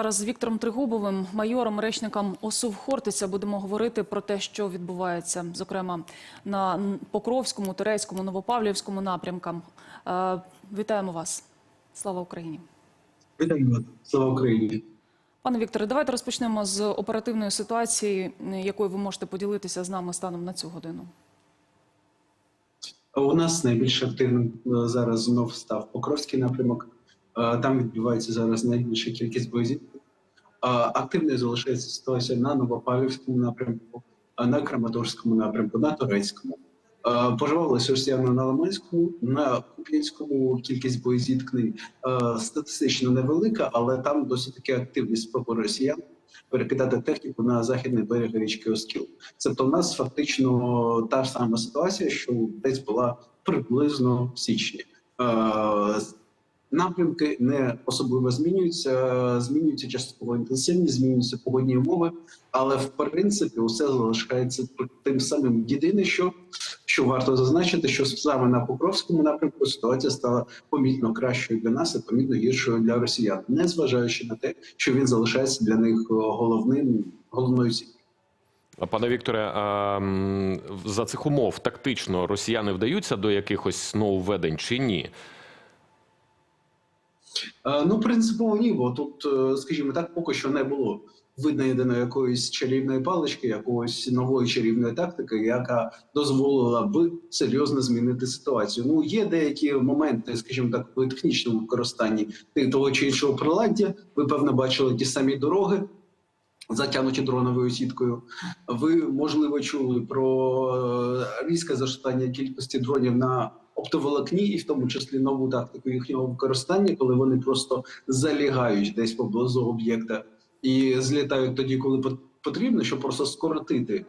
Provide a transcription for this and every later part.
Зараз з Віктором Тригубовим, майором, речником ОСУВ Хортиця, будемо говорити про те, що відбувається, зокрема на Покровському, Турецькому, Новопавлівському напрямкам. Е, Вітаємо вас. Слава Україні. Вітаю вас. Слава Україні. Пане Вікторе, давайте розпочнемо з оперативної ситуації, якою ви можете поділитися з нами станом на цю годину. У нас найбільш активним е, зараз знов став Покровський напрямок. Е, Там відбувається зараз найбільша кількість боїв. Активною залишається ситуація на Новопавлівському напрямку, на Краматорському напрямку, на Турецькому. Поживалися росіяни на Лиманському, на Куп'янському кількість боєзіткнень статистично невелика, але там досить таки активність спроби росіян перекидати техніку на західний берег річки Оскіл. Тобто, в нас фактично та ж сама ситуація, що десь була приблизно в січні. Напрямки не особливо змінюються, змінюються частково інтенсивність, змінюються погодні умови, але в принципі усе залишається тим самим. Єдине, що, що варто зазначити, що саме на Покровському напрямку ситуація стала помітно кращою для нас і помітно гіршою для росіян, незважаючи на те, що він залишається для них е, головним головною. А, Пане Вікторе, за цих умов тактично росіяни вдаються до якихось нововведень чи ні? Е, Ну, принципово ні, бо тут, е, скажімо так, поки що не було видно якоїсь чарівної палички, якогось нової чарівної тактики, яка дозволила би серйозно змінити ситуацію. Ну, є деякі моменти, скажімо так, в технічному використанні того чи іншого приладдя. Ви певно бачили ті самі дороги. Затягнуті дроновою сіткою. Ви можливо чули про е, різке зростання кількості дронів на оптоволокні, і в тому числі нову тактику їхнього використання, коли вони просто залігають десь поблизу об'єкта і злітають тоді, коли потрібно, щоб просто скоротити е,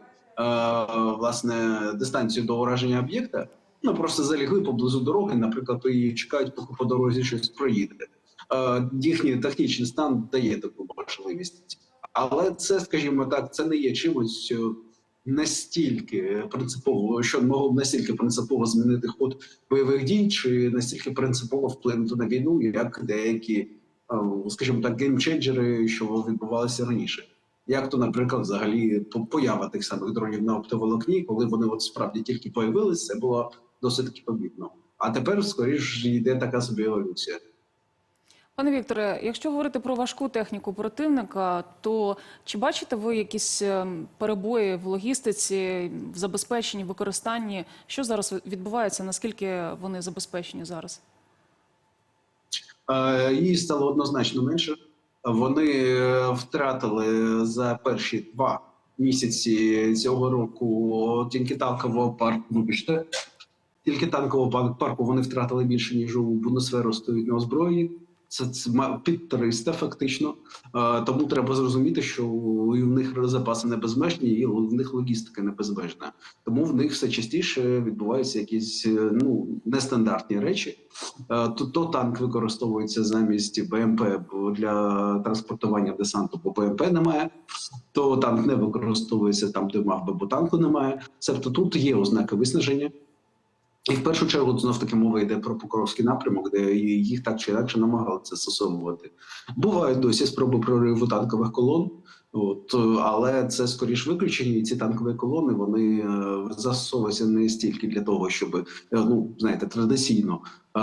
власне дистанцію до ураження об'єкта. Ну просто залігли поблизу дороги, наприклад, і чекають, поки по дорозі щось проїде. Е, їхній технічний стан дає таку можливість. Але це, скажімо так, це не є чимось е, настільки принципово, що могло б настільки принципово змінити ход бойових дій, чи настільки принципово вплинути на війну, як деякі, е, скажімо так, геймченджери, що відбувалися раніше. Як то, наприклад, взагалі поява тих самих дронів на оптоволокні, коли вони от справді тільки появилися, це було досить помітно. А тепер, скоріш, йде така собі еволюція. Пане Вікторе, якщо говорити про важку техніку противника, то чи бачите ви якісь е, перебої в логістиці, в забезпеченні, використанні? Що зараз відбувається? Наскільки вони забезпечені зараз? Е, Її стало однозначно менше. Вони е, втратили за перші два місяці цього року тільки танкового парку. Вибачте, тільки танкового пар- парку вони втратили більше ніж у Бундесверу стоїть на озброєнні. Це, це під 300 фактично. Е, Тому треба зрозуміти, що в них запаси не безмежні, і в них логістика не безмежна. Тому в них все частіше відбуваються якісь е, ну нестандартні речі. Е, То, то танк використовується замість БМП для транспортування десанту, бо БМП немає. То танк не використовується там, де мав би, бо танку немає. Тобто тут є ознаки виснаження. І в першу чергу знов таки мова йде про Покровський напрямок, де їх так чи інакше намагалися застосовувати. Бувають досі спроби прориву танкових колон, от, але це скоріш виключення. І ці танкові колони вони е, застосовуються не стільки для того, щоб е, ну знаєте, традиційно е,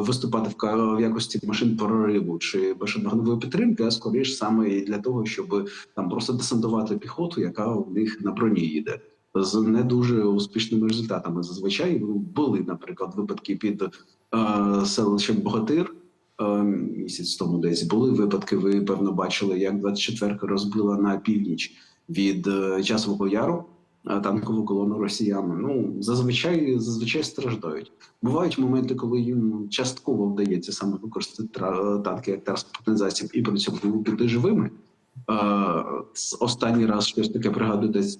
виступати в, в якості машин прориву чи машин вогневої підтримки, а скоріш саме для того, щоб там просто десантувати піхоту, яка у них на броні їде з не дуже успішними результатами. Зазвичай ну, були, наприклад, випадки під е, селищем Богатир. е, Місяць тому десь були випадки. Ви певно бачили, як 24-ка розбила на північ від е, часового яру е, танкову колону росіян. Ну зазвичай зазвичай страждають. Бувають моменти, коли їм частково вдається саме використати танки як транспортний засіб і при цьому бути живими. Останній раз щось таке пригадую, десь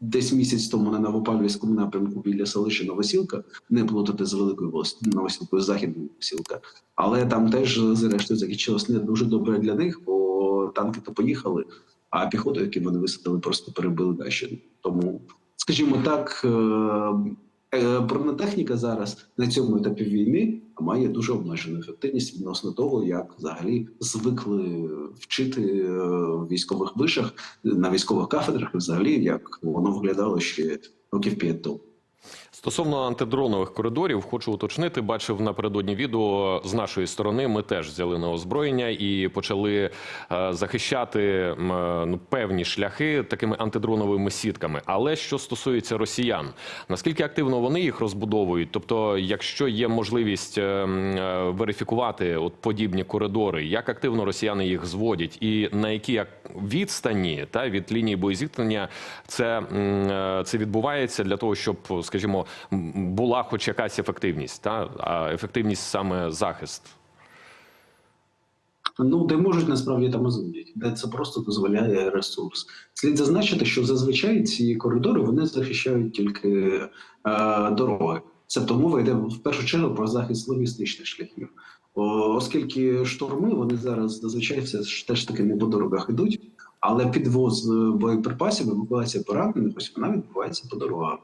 десь місяць тому на Новопавлівському напрямку біля селища Новосілка, не плутати з великою Новосілкою західною Новосілка. Але там теж зрештою закінчилось не дуже добре для них, бо танки то поїхали, а піхоту, яку вони висадили, просто перебили далі. Тому, скажімо так, е, бронетехніка зараз на цьому етапі війни має дуже обмежену ефективність відносно того, як взагалі звикли вчити е, військових вишах на військових кафедрах, взагалі як воно виглядало ще років п'ять тому. Стосовно антидронових коридорів, хочу уточнити. Бачив напередодні відео з нашої сторони. Ми теж взяли на озброєння і почали е, захищати е, ну, певні шляхи такими антидроновими сітками. Але що стосується росіян, наскільки активно вони їх розбудовують? Тобто, якщо є можливість е, верифікувати от подібні коридори, як активно росіяни їх зводять, і на які як відстані та від лінії боєзіткнення це, е, це відбувається для того, щоб, скажімо, була хоч якась ефективність, та а ефективність саме захист. Ну, де можуть насправді там і де це просто дозволяє ресурс. Слід зазначити, що зазвичай ці коридори вони захищають тільки е, дороги. Тобто мова йде в першу чергу про захист логістичних шляхів. Оскільки штурми вони зараз зазвичай все ж теж таки не по дорогах ідуть, але підвоз е, боєприпасів, евакуація поранених, ось вона відбувається по дорогах.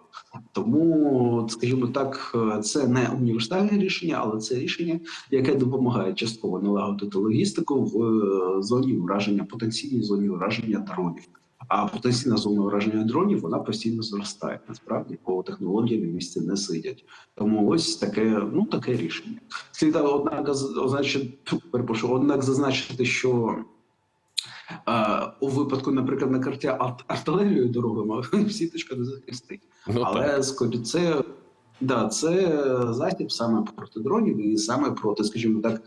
Тому, скажімо так, е, це не універсальне рішення, але це рішення, яке допомагає частково налагодити логістику в е, зоні враження, потенційній зоні враження дронів. А потенційна зона враження дронів вона постійно зростає. Насправді, бо технології на місці не сидять. Тому ось таке, ну таке рішення. Слід однак тьфу, перепрошую, однак зазначити, що е, у випадку, наприклад, накриття арт- артилерією дорогами сіточка не захистить. Ну Але так. скорі це да, це засіб саме проти дронів і саме проти, скажімо так,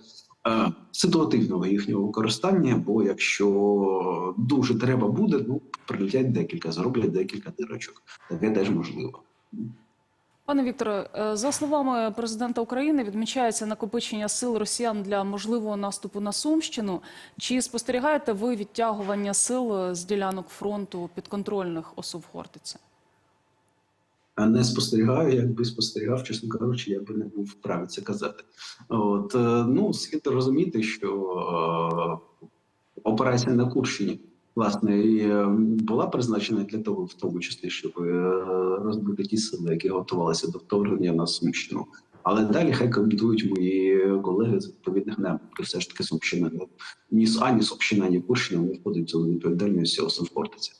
ситуативного їхнього використання. Бо якщо дуже треба буде, ну прилетять декілька, зроблять декілька дирочок. Таке теж можливо. Пане Вікторе, е, за словами президента України, відмічається накопичення сил росіян для можливого наступу на Сумщину. Чи спостерігаєте ви відтягування сил е, з ділянок фронту підконтрольних ОСУ в Хортиці? А не спостерігаю, якби спостерігав, чесно кажучи, я би не був вправі це казати. От е, ну слід розуміти, що е, операція на Курщині власне і е, була призначена для того, в тому числі, щоб розбити ті сили, які готувалися до вторгнення на Сумщину. Але далі хай коментують мої колеги з відповідних напрямків. Все ж таки Сумщина ні С- ані Сумщина, ні Курщина не входить зону відповідальності Осенфортиці.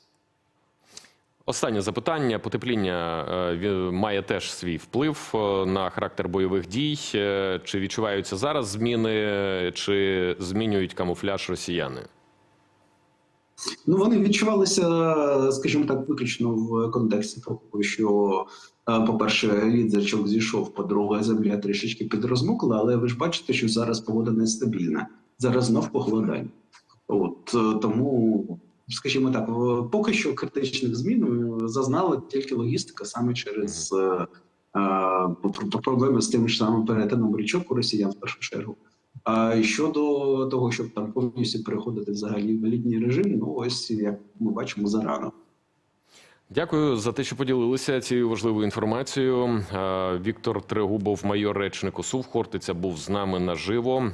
Останнє запитання. Потепління е, має теж свій вплив е, на характер бойових дій. Е, Чи відчуваються зараз зміни, чи змінюють камуфляж росіяни? Ну, вони відчувалися, скажімо так, виключно в контексті того, що, по-перше, лід зачок зійшов, по-друге, земля трішечки підрозмокла, але ви ж бачите, що зараз погода нестабільна. Зараз знов похолодання. От тому, скажімо так, поки що критичних змін е, зазнала тільки логістика саме через е, е, пр- пр- проблеми з тим ж самим перетином річок у росіян в першу чергу. А щодо того, щоб там повністю переходити взагалі в літній режим, ну ось як ми бачимо зарано. Дякую за те, що поділилися цією важливою інформацією. Віктор Трегубов, майор речник ОСУ в Хортиця, був з нами наживо.